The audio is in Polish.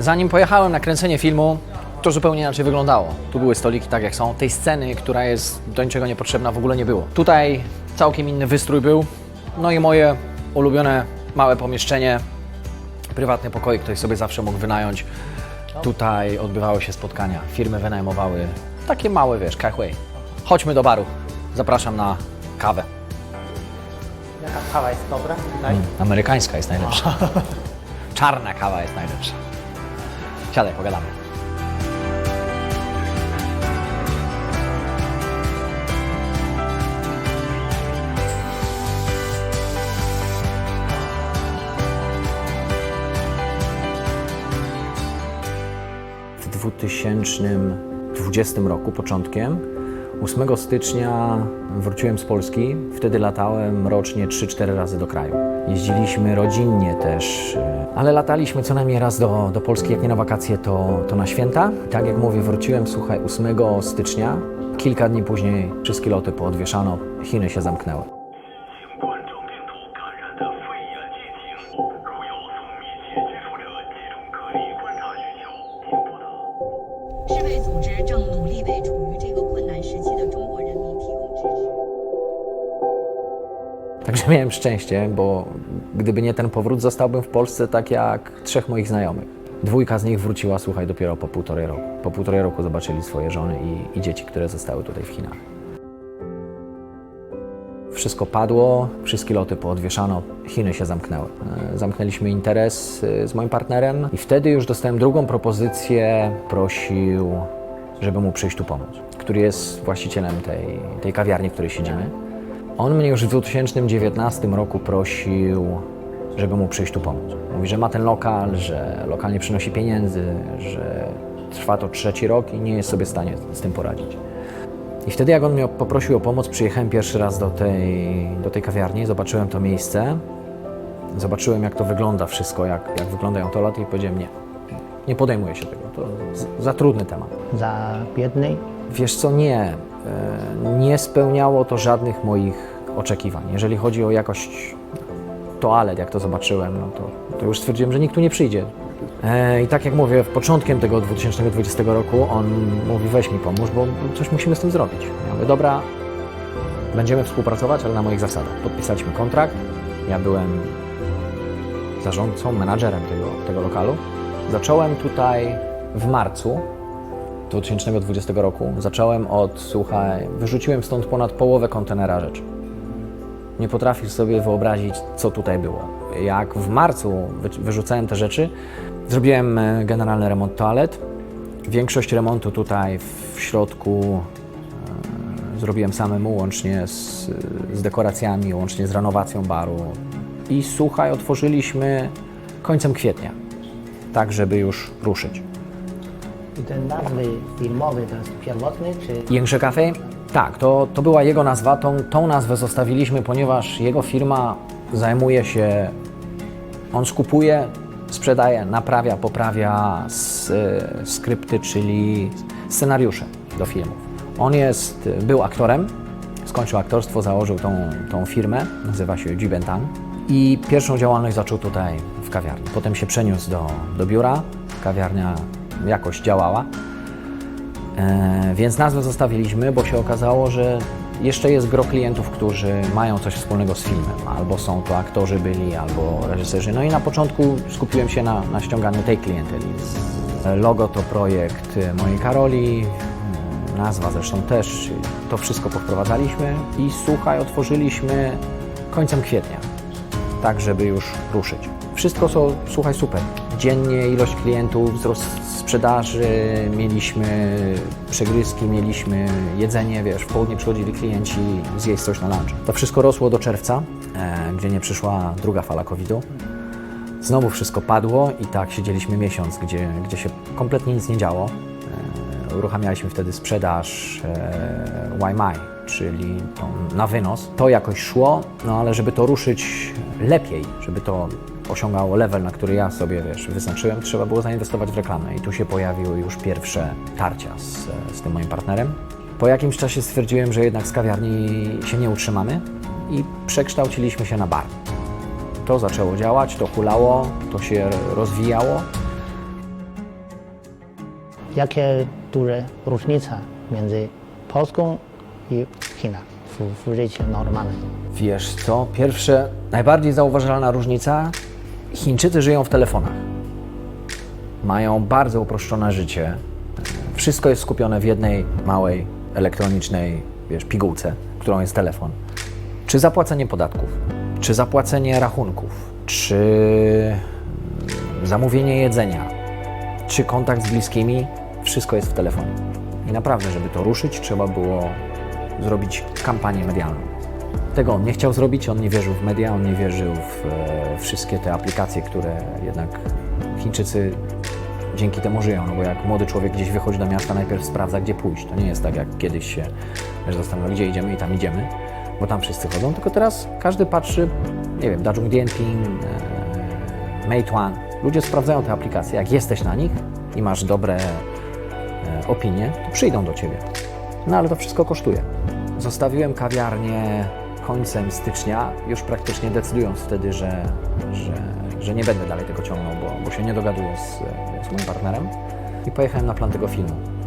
Zanim pojechałem na kręcenie filmu, to zupełnie inaczej wyglądało. Tu były stoliki tak jak są. Tej sceny, która jest do niczego niepotrzebna, w ogóle nie było. Tutaj całkiem inny wystrój był. No i moje ulubione małe pomieszczenie, prywatny pokoik, ktoś sobie zawsze mógł wynająć. Tutaj odbywały się spotkania. Firmy wynajmowały takie małe, wiesz, cachway. Chodźmy do baru. Zapraszam na kawę. Jaka kawa jest dobra? Tutaj? Amerykańska jest najlepsza. Czarna kawa jest najlepsza. Siadaj, pogadamy. W 2020 roku, początkiem, 8 stycznia wróciłem z Polski. Wtedy latałem rocznie 3-4 razy do kraju. Jeździliśmy rodzinnie też, e, ale lataliśmy co najmniej raz do, do Polski, jak nie na wakacje, to, to na święta. Tak jak mówię, wróciłem, słuchaj, 8 stycznia. Kilka dni później wszystkie loty poodwieszano, Chiny się zamknęły. 新冠 Także miałem szczęście, bo gdyby nie ten powrót, zostałbym w Polsce tak jak trzech moich znajomych. Dwójka z nich wróciła, słuchaj, dopiero po półtorej roku. Po półtorej roku zobaczyli swoje żony i, i dzieci, które zostały tutaj w Chinach. Wszystko padło, wszystkie loty poodwieszano, Chiny się zamknęły. E, Zamknęliśmy interes e, z moim partnerem i wtedy już dostałem drugą propozycję. Prosił, żeby mu przyjść tu pomóc, który jest właścicielem tej, tej kawiarni, w której siedzimy. On mnie już w 2019 roku prosił, żeby mu przyjść tu pomóc. Mówi, że ma ten lokal, że lokal nie przynosi pieniędzy, że trwa to trzeci rok i nie jest sobie w stanie z tym poradzić. I wtedy, jak on mnie poprosił o pomoc, przyjechałem pierwszy raz do tej, do tej kawiarni, zobaczyłem to miejsce, zobaczyłem, jak to wygląda wszystko, jak, jak wyglądają toalety i powiedziałem, nie, nie podejmuję się tego, to za trudny temat. Za biednej? Wiesz co, nie. E, Nie spełniało to żadnych moich oczekiwań. Jeżeli chodzi o jakość toalet, jak to zobaczyłem, no to, to już stwierdziłem, że nikt tu nie przyjdzie. E, I tak jak mówię, początkiem tego 2020 roku on mówi, weź mi pomóż, bo coś musimy z tym zrobić. Ja mówię, dobra, będziemy współpracować, ale na moich zasadach. Podpisaliśmy kontrakt, ja byłem zarządcą, menadżerem tego, tego lokalu. Zacząłem tutaj w marcu 2020 roku. Zacząłem od, słuchaj, wyrzuciłem stąd ponad połowę kontenera rzeczy. Nie potrafisz sobie wyobrazić, co tutaj było. Jak w marcu wy- wyrzucałem te rzeczy, zrobiłem e, generalny remont toalet. Większość remontu tutaj w środku e, zrobiłem samemu, łącznie z, z dekoracjami, łącznie z renowacją baru. I słuchaj, otworzyliśmy końcem kwietnia, tak żeby już ruszyć. I te nazwy filmowe to jest pierwotny, czy Jęgrze Cafe? Tak, to, to była jego nazwa. Tą, tą nazwę zostawiliśmy, ponieważ jego firma zajmuje się, on skupuje, sprzedaje, naprawia, poprawia s, skrypty, czyli scenariusze do filmów. On jest, był aktorem, skończył aktorstwo, założył tą, tą firmę, nazywa się Jibentan i pierwszą działalność zaczął tutaj w kawiarni. Potem się przeniósł do, do biura, kawiarnia jakoś działała. E, więc nazwę zostawiliśmy, bo się okazało, że jeszcze jest gro klientów, którzy mają coś wspólnego z filmem. Albo są to aktorzy byli, albo reżyserzy. No i na początku skupiłem się na, na ściąganiu tej klienteli. Logo to projekt mojej Karoli, nazwa zresztą też. To wszystko powprowadzaliśmy i słuchaj, otworzyliśmy końcem kwietnia tak żeby już ruszyć. Wszystko są, słuchaj, super. Dziennie ilość klientów, wzrost sprzedaży, mieliśmy przegryzki, mieliśmy jedzenie, wiesz, w południe przychodzili klienci zjeść coś na lunch. To wszystko rosło do czerwca, e, gdzie nie przyszła druga fala COVID-u. Znowu wszystko padło i tak siedzieliśmy miesiąc, gdzie, gdzie się kompletnie nic nie działo. E, Uruchamialiśmy wtedy sprzedaż e, YMI, czyli tą na wynos. To jakoś szło, no ale żeby to ruszyć lepiej, żeby to osiągało level, na który ja sobie wiesz, wyznaczyłem, trzeba było zainwestować w reklamę i tu się pojawiły już pierwsze tarcia z, z tym moim partnerem. Po jakimś czasie stwierdziłem, że jednak z kawiarni się nie utrzymamy i przekształciliśmy się na bar. To zaczęło działać, to hulało, to się rozwijało. jakie duże różnica między Polską i Chinami w, w życiu normalnym. Wiesz co? Pierwsze, najbardziej zauważalna różnica: Chińczycy żyją w telefonach. Mają bardzo uproszczone życie. Wszystko jest skupione w jednej małej elektronicznej wiesz, pigułce, którą jest telefon. Czy zapłacenie podatków, czy zapłacenie rachunków, czy zamówienie jedzenia, czy kontakt z bliskimi, wszystko jest w telefonie. I naprawdę, żeby to ruszyć, trzeba było zrobić kampanię medialną. Tego on nie chciał zrobić, on nie wierzył w media, on nie wierzył w e, wszystkie te aplikacje, które jednak Chińczycy dzięki temu żyją. No bo jak młody człowiek gdzieś wychodzi do miasta, najpierw sprawdza, gdzie pójść. To nie jest tak, jak kiedyś się wiesz, zastanawia, gdzie idziemy i tam idziemy, bo tam wszyscy chodzą, tylko teraz każdy patrzy, nie wiem, Dajun Dianping, e, Meituan. Ludzie sprawdzają te aplikacje. Jak jesteś na nich i masz dobre e, opinie, to przyjdą do Ciebie. No ale to wszystko kosztuje. Zostawiłem kawiarnię końcem stycznia, już praktycznie decydując wtedy, że, że, że nie będę dalej tego ciągnął, bo, bo się nie dogaduję z, z moim partnerem. I pojechałem na plan tego filmu.